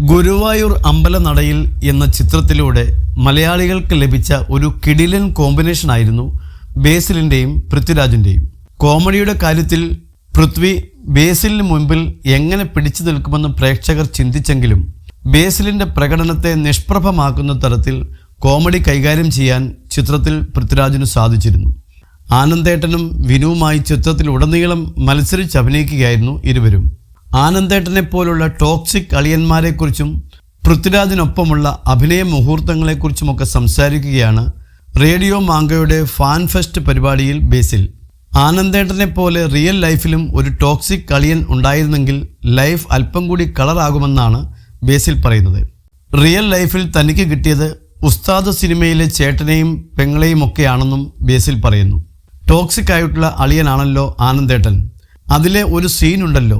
ഗുരുവായൂർ അമ്പലനടയിൽ എന്ന ചിത്രത്തിലൂടെ മലയാളികൾക്ക് ലഭിച്ച ഒരു കിടിലൻ കോമ്പിനേഷനായിരുന്നു ബേസിലിന്റെയും പൃഥ്വിരാജിന്റെയും കോമഡിയുടെ കാര്യത്തിൽ പൃഥ്വി ബേസിലിന് മുൻപിൽ എങ്ങനെ പിടിച്ചു നിൽക്കുമെന്ന് പ്രേക്ഷകർ ചിന്തിച്ചെങ്കിലും ബേസിലിന്റെ പ്രകടനത്തെ നിഷ്പ്രഭമാക്കുന്ന തരത്തിൽ കോമഡി കൈകാര്യം ചെയ്യാൻ ചിത്രത്തിൽ പൃഥ്വിരാജിന് സാധിച്ചിരുന്നു. ആനന്ദേട്ടനും വിനുവുമായി ചിത്രത്തിൽ ഉടനീളം മത്സരിച്ച് അഭിനയിക്കുകയായിരുന്നു ഇരുവരും. ആനന്ദേട്ടനെ പോലുള്ള ടോക്സിക് അളിയന്മാരെക്കുറിച്ചും പൃഥ്വിരാജിനൊപ്പമുള്ള അഭിനയ മുഹൂർത്തങ്ങളെക്കുറിച്ചുമൊക്കെ സംസാരിക്കുകയാണ് റേഡിയോ മാങ്കയുടെ ഫാൻ ഫെസ്റ്റ് പരിപാടിയിൽ ബേസിൽ. ആനന്ദേട്ടനെ പോലെ റിയൽ ലൈഫിലും ഒരു ടോക്സിക് കളിയൻ ഉണ്ടായിരുന്നെങ്കിൽ ലൈഫ് അല്പം കൂടി കളറാകുമെന്നാണ് ബേസിൽ പറയുന്നത്. റിയൽ ലൈഫിൽ തനിക്ക് കിട്ടിയത് ഉസ്താദ് സിനിമയിലെ ചേട്ടനെയും പെങ്ങളെയും ഒക്കെയാണെന്നും ബേസിൽ പറയുന്നു. ടോക്സിക് ആയിട്ടുള്ള അളിയനാണല്ലോ ആനന്ദേട്ടൻ. അതിലെ ഒരു സീനുണ്ടല്ലോ.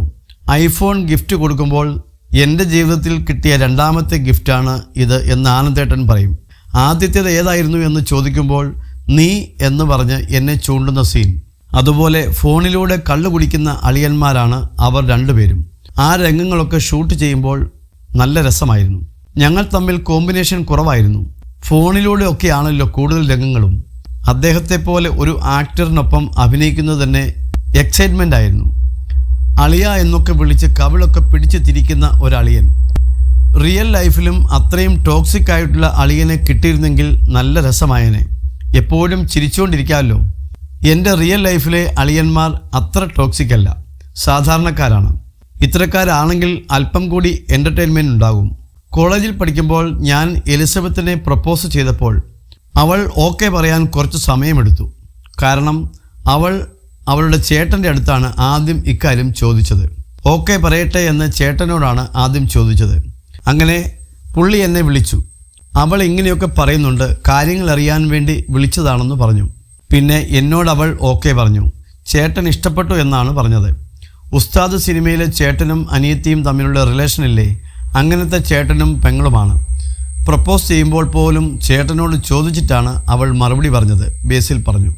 ഐഫോൺ ഗിഫ്റ്റ് കൊടുക്കുമ്പോൾ എന്റെ ജീവിതത്തിൽ കിട്ടിയ രണ്ടാമത്തെ ഗിഫ്റ്റാണ് ഇത് എന്ന് ആനന്ദേട്ടൻ പറയും. ആദ്യത്തേത് ഏതായിരുന്നു എന്ന് ചോദിക്കുമ്പോൾ നീ എന്ന് പറഞ്ഞ് എന്നെ ചൂണ്ടുന്ന സീൻ. അതുപോലെ ഫോണിലൂടെ കള്ളു കുടിക്കുന്ന അളിയന്മാരാണ് അവർ രണ്ടുപേരും. ആ രംഗങ്ങളൊക്കെ ഷൂട്ട് ചെയ്യുമ്പോൾ നല്ല രസമായിരുന്നു. ഞങ്ങൾ തമ്മിൽ കോമ്പിനേഷൻ കുറവായിരുന്നു. ഫോണിലൂടെ ഒക്കെയാണല്ലോ കൂടുതൽ രംഗങ്ങളും. അദ്ദേഹത്തെ പോലെ ഒരു ആക്ടറിനൊപ്പം അഭിനയിക്കുന്നത് തന്നെ എക്സൈറ്റ്മെന്റ് ആയിരുന്നു. അളിയ എന്നൊക്കെ വിളിച്ച് കവിളൊക്കെ പിടിച്ച് തിരിക്കുന്ന ഒരളിയൻ. റിയൽ ലൈഫിലും അത്രയും ടോക്സിക് ആയിട്ടുള്ള അളിയനെ കിട്ടിയിരുന്നെങ്കിൽ നല്ല രസമായനെ. എപ്പോഴും ചിരിച്ചുകൊണ്ടിരിക്കാമല്ലോ എന്റെ റിയൽ ലൈഫിലെ അളിയന്മാർ അത്ര ടോക്സിക് അല്ല. സാധാരണക്കാരാണ്. ഇത്തരക്കാരാണെങ്കിൽ അല്പം കൂടി എന്റർടൈൻമെന്റ് ഉണ്ടാകും. കോളേജിൽ പഠിക്കുമ്പോൾ ഞാൻ എലിസബത്തിനെ പ്രപ്പോസ് ചെയ്തപ്പോൾ അവൾ ഓക്കെ പറയാൻ കുറച്ച് സമയമെടുത്തു. കാരണം അവൾ അവളുടെ ചേട്ടന്റെ അടുത്താണ് ആദ്യം ഇക്കാര്യം ചോദിച്ചത്. ഓക്കെ പറയട്ടെ എന്ന് ചേട്ടനോടാണ് ആദ്യം ചോദിച്ചത്. അങ്ങനെ പുള്ളി എന്നെ വിളിച്ചു. അവൾ ഇങ്ങനെയൊക്കെ പറയുന്നുണ്ട് കാര്യങ്ങൾ അറിയാൻ വേണ്ടി വിളിച്ചതാണെന്ന് പറഞ്ഞു. പിന്നെ എന്നോട് അവൾ ഓക്കെ പറഞ്ഞു. ചേട്ടൻ ഇഷ്ടപ്പെട്ടു എന്നാണ് പറഞ്ഞത്. ഉസ്താദ് സിനിമയിലെ ചേട്ടനും അനിയത്തിയും തമ്മിലുള്ള റിലേഷനില്ലേ അങ്ങനത്തെ ചേട്ടനും പെങ്ങളുമാണ്. പ്രപ്പോസ് ചെയ്യുമ്പോൾ പോലും ചേട്ടനോട് ചോദിച്ചിട്ടാണ് അവൾ മറുപടി പറഞ്ഞത് ബേസിൽ പറഞ്ഞു.